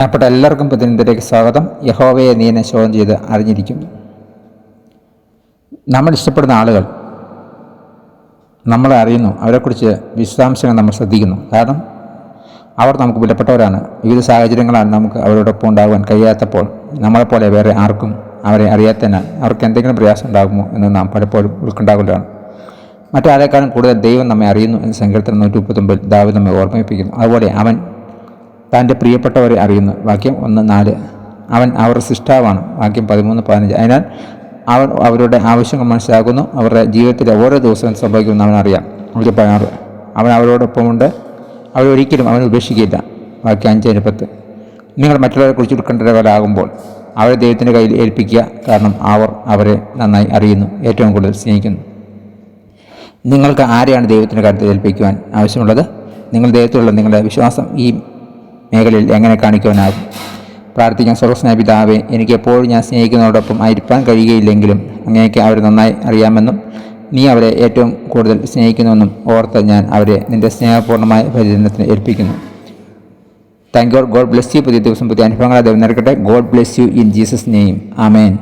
പ്രിയപ്പെട്ട എല്ലാവർക്കും പ്രതിനിധിയിലേക്ക് സ്വാഗതം. യഹോവയെ നീ എന്നെ ശോധന ചെയ്ത് അറിഞ്ഞിരിക്കുന്നു. നമ്മൾ ഇഷ്ടപ്പെടുന്ന ആളുകൾ നമ്മളെ അറിയുന്നു. അവരെക്കുറിച്ച് വിശദാംശങ്ങൾ നമ്മൾ ശ്രദ്ധിക്കുന്നു. കാരണം അവർ നമുക്ക് വിലപ്പെട്ടവരാണ്. വിവിധ സാഹചര്യങ്ങളാണ് നമുക്ക് അവരോടൊപ്പം ഉണ്ടാകുവാൻ കഴിയാത്തപ്പോൾ നമ്മളെപ്പോലെ വേറെ ആർക്കും അവരെ അറിയാത്തതിനാൽ അവർക്ക് എന്തെങ്കിലും പ്രയാസം ഉണ്ടാകുമോ എന്ന് നാം പലപ്പോഴും ഉൾക്കൊണ്ടാകുകയാണ് മറ്റാരേക്കാളും കൂടുതൽ ദൈവം നമ്മെ അറിയുന്നു എന്ന് സങ്കീർത്തനം നൂറ്റി മുപ്പത്തൊമ്പതിൽ ദാവി നമ്മെ ഓർമ്മിപ്പിക്കുന്നു. അതുപോലെ അവൻ തന്റെ പ്രിയപ്പെട്ടവരെ അറിയുന്നു. വാക്യം ഒന്ന് നാല്. അവൻ അവർ സിഷ്ടാവാണ്. വാക്യം പതിമൂന്ന് പതിനഞ്ച്. അതിനാൽ അവൻ അവരുടെ ആവശ്യങ്ങൾ മനസ്സിലാക്കുന്നു. അവരുടെ ജീവിതത്തിലെ ഓരോ ദിവസവും സംഭവിക്കുമെന്ന് അവൻ അറിയാം. നൂറ്റി പതിനാറ്. അവൻ അവരോടൊപ്പമുണ്ട്. അവരൊരിക്കലും അവൻ ഉപേക്ഷിക്കില്ല. ബാക്കി അഞ്ച് പത്ത്. നിങ്ങൾ മറ്റുള്ളവരെ കുറിച്ച് ഉത്കണ്ഠരാകുമ്പോൾ അവരെ ദൈവത്തിന്റെ കയ്യിൽ ഏൽപ്പിക്കുക. കാരണം അവർ അവരെ നന്നായി അറിയുന്നു. ഏറ്റവും കൂടുതൽ സ്നേഹിക്കുന്നു. നിങ്ങൾക്ക് ആരെയാണ് ദൈവത്തിന്റെ കാര്യത്തിൽ ഏൽപ്പിക്കുവാൻ ആവശ്യമുള്ളത്? നിങ്ങൾ ദൈവത്തിലുള്ള നിങ്ങളുടെ വിശ്വാസം ഈ മേഖലയിൽ എങ്ങനെ കാണിക്കുവാനാകും പ്രാർത്ഥിക്കാൻ സ്വർഗസ്നേഹ പിതാവെ എനിക്ക് എപ്പോഴും ഞാൻ സ്നേഹിക്കുന്നതോടൊപ്പം ആയിരിക്കാൻ കഴിയുകയില്ലെങ്കിലും അങ്ങേക്ക് അവരെ നന്നായി അറിയാമെന്നും നീ അവരെ ഏറ്റവും കൂടുതൽ സ്നേഹിക്കുന്നുവെന്നും ഓർത്ത് ഞാൻ അവരെ നിന്റെ സ്നേഹപൂർണമായ പരിചരണത്തിന് ഏൽപ്പിക്കുന്നു. Thank you God bless you പുതിയ ദിവസം പുതിയ അനുഭവങ്ങളെ ദൈവം God bless you in Jesus name amen